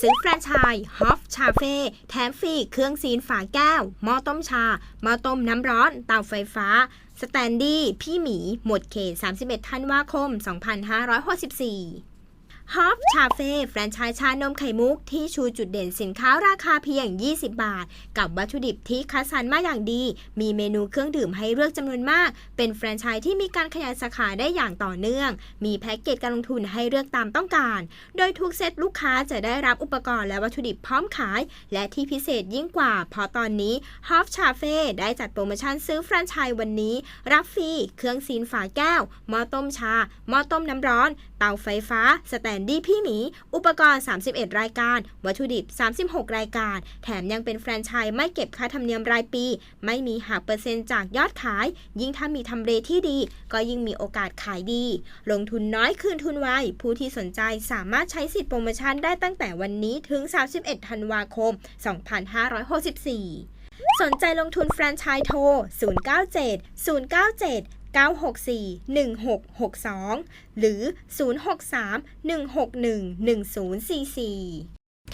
ซื้อแฟรนไชส์ฮอฟชาเฟ่แถมฟรีเครื่องซีนฝาแก้ว หม้อต้มชา หม้อต้มน้ำร้อน เตาไฟฟ้า สแตนดี้ พี่หมี หมดเขต 31 ธันวาคม 2564 ฮอฟชาเฟ่แฟรนไชส์ชานมไข่มุกที่ชูจุดเด่นสินค้าราคาเพียง 20 บาท กับวัตถุดิบที่คัดสรรมาอย่างดี มีเมนูเครื่องดื่มให้เลือกจำนวนมาก เป็นแฟรนไชส์ที่มีการขยายสาขาได้อย่างต่อเนื่อง มีแพ็กเกจการลงทุนให้เลือกตามต้องการ โดยทุกเซตลูกค้าจะได้รับอุปกรณ์และวัตถุดิบพร้อมขาย และที่พิเศษยิ่งกว่า เพราะตอนนี้ฮอฟชาเฟ่ได้จัดโปรโมชั่นซื้อแฟรนไชส์วันนี้ รับฟรีเครื่องซีนฝาแก้วหม้อต้มชาหม้อต้มน้ำร้อน เตาไฟฟ้าสแตนดี้พี่หมี อุปกรณ์ 31 รายการ วัตถุดิบ 36 รายการ แถมยังเป็นแฟรนไชส์ไม่เก็บค่าธรรมเนียมรายปี ไม่มีหักเปอร์เซ็นต์จากยอดขาย ยิ่งถ้ามีทำเลที่ดี ก็ยิ่งมีโอกาสขายดี ลงทุนน้อยคืนทุนไว ผู้ที่สนใจสามารถใช้สิทธิโปรโมชั่นได้ตั้งแต่วันนี้ถึง 31 ธันวาคม 2564 สนใจลงทุนแฟรนไชส์โทร 097 097 964 1662 หรือ 063 161 1044